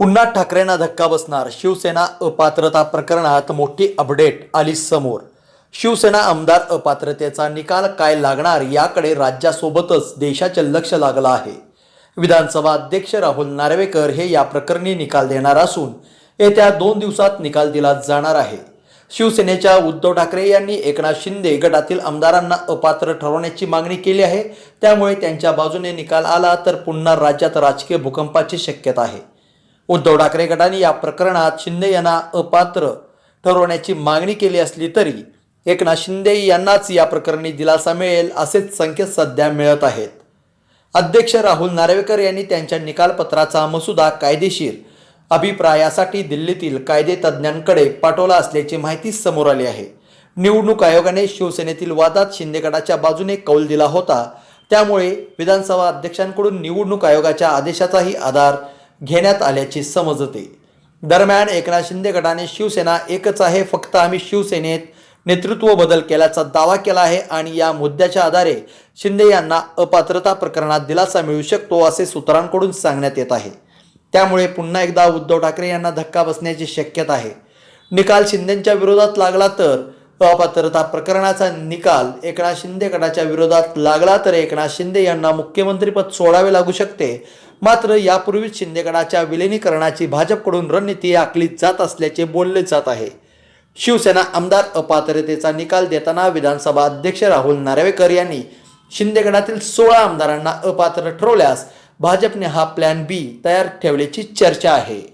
पुन्हा ठाकरेंना धक्का बसणार. शिवसेना अपात्रता प्रकरणात मोठी अपडेट आली समोर. शिवसेना आमदार अपात्रतेचा निकाल काय लागणार याकडे राज्यासोबतच देशाचे लक्ष लागलं आहे. विधानसभा अध्यक्ष राहुल नार्वेकर हे या प्रकरणी निकाल देणार असून येत्या दोन दिवसात निकाल दिला जाणार आहे. शिवसेनेच्या उद्धव ठाकरे यांनी एकनाथ शिंदे गटातील आमदारांना अपात्र ठरवण्याची मागणी केली आहे. त्यामुळे त्यांच्या बाजूने निकाल आला तर पुन्हा राज्यात राजकीय भूकंपाची शक्यता आहे. उद्धव ठाकरे गटाने या प्रकरणात शिंदे यांना अपात्र ठरवण्याची मागणी केली असली तरी एकनाथ शिंदे यांनाच या प्रकरणी दिलासा मिळेल असेच संकेत सध्या मिळत आहेत. अध्यक्ष राहुल नार्वेकर यांनी त्यांच्या निकालपत्राचा मसुदा कायदेशीर अभिप्रायासाठी दिल्लीतील कायदे तज्ज्ञांकडे पाठवला असल्याची माहिती समोर आली आहे. निवडणूक आयोगाने शिवसेनेतील वादात शिंदे गटाच्या बाजूने कौल दिला होता. त्यामुळे विधानसभा अध्यक्षांकडून निवडणूक आयोगाच्या आदेशाचाही आधार घेण्यात आल्याचे समजते दरम्यान एकनाथ शिंदे गटाने शिवसेना एकच आहे फक्त आम्ही शिवसेनेत नेतृत्व बदल केल्याचा दावा केला आहे आणि या मुद्द्याच्या आधारे शिंदे यांना अपात्रता प्रकरणात दिलासा मिळू शकतो असे सूत्रांकडून सांगण्यात येत आहे. त्यामुळे पुन्हा एकदा उद्धव ठाकरे यांना धक्का बसण्याची शक्यता आहे. निकाल शिंदेच्या विरोधात लागला तर अपात्रता प्रकरणाचा निकाल एकनाथ शिंदे गटाच्या विरोधात लागला तर एकनाथ शिंदे यांना मुख्यमंत्रीपद सोडावे लागू शकते. मात्र यापूर्वीच शिंदे गटाच्या विलिनीकरणाची भाजपकडून रणनीती आखली जात असल्याचे बोलले जात आहे. शिवसेना आमदार अपात्रतेचा निकाल देताना विधानसभा अध्यक्ष राहुल नार्वेकर यांनी शिंदे गटातील सोळा आमदारांना अपात्र ठरवल्यास भाजपने हा प्लॅन बी तयार ठेवल्याची चर्चा आहे.